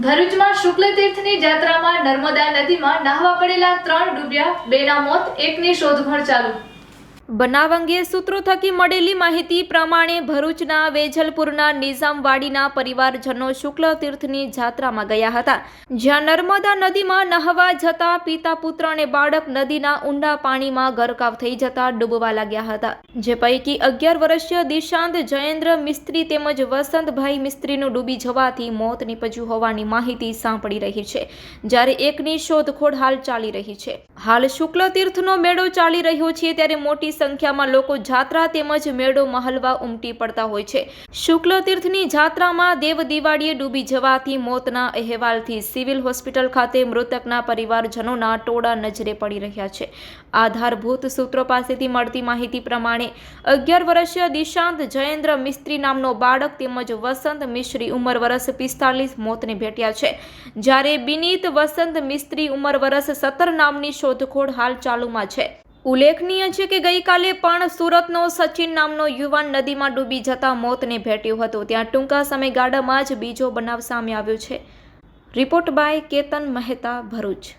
ભરૂચમાં શુક્લ તીર્થની જાત્રામાં નર્મદા નદીમાં નાહવા પડેલા ત્રણ ડૂબ્યા, બેના મોત, એકની શોધખોળ ચાલુ બનાવ અંગે સૂત્રો થકી મળેલી માહિતી પ્રમાણે ભરૂચના વેજલપુરના નિઝામવાડીના પરિવારજનો શુક્લ તીર્થની જાત્રામાં ગયા હતા. જ્યાં નર્મદા નદીમાં નહાવા જતા પિતા, પુત્ર અને બાળક નદીના ઊંડા પાણીમાં ગરકાવ થઈ જતા ડૂબવા લાગ્યા હતા. જે પૈકી અગિયાર વર્ષીય દિશાંત જયેન્દ્ર મિસ્ત્રી તેમજ વસંતભાઈ મિસ્ત્રીનું ડૂબી જવાથી મોત નીપજ્યું હોવાની માહિતી સાંપડી રહી છે. જ્યારે એકની શોધખોળ હાલ ચાલી રહી છે. હાલ શુક્લ તીર્થનો મેળો ચાલી રહ્યો છે ત્યારે મોટી સંખ્યામાં લોકો જાત્રા તેમજ મેળો મહલવા ઉમટી પડતા હોય છે. શુક્લ તીર્થની જાત્રામાં દેવ દિવાળીએ ડૂબી જવાથી મોતના અહેવાલથી સિવિલ હોસ્પિટલ ખાતે મૃતકના પરિવારજનોના ટોળા નજરે પડી રહ્યા છે. આધારભૂત સૂત્રો પાસેથી મળતી માહિતી પ્રમાણે અગિયાર વર્ષીય દિશાંત જયેન્દ્ર મિસ્ત્રી નામનો બાળક તેમજ વસંત મિશ્રી ઉંમર વર્ષ પિસ્તાલીસ મોતને ભેટ્યા છે. જ્યારે બિનીત વસંત મિસ્ત્રી ઉંમર વર્ષ સત્તર નામની શોધખોળ હાલ ચાલુમાં છે. ઉલ્લેખનીય છે કે ગઈકાલે પણ સુરતનો સચિન નામનો યુવાન નદીમાં ડૂબી જતા મોતને ભેટ્યો હતો. ત્યાં ટૂંકા સમયગાળામાં જ બીજો બનાવ સામે આવ્યો છે. Report by Ketan Mehta Bharuch.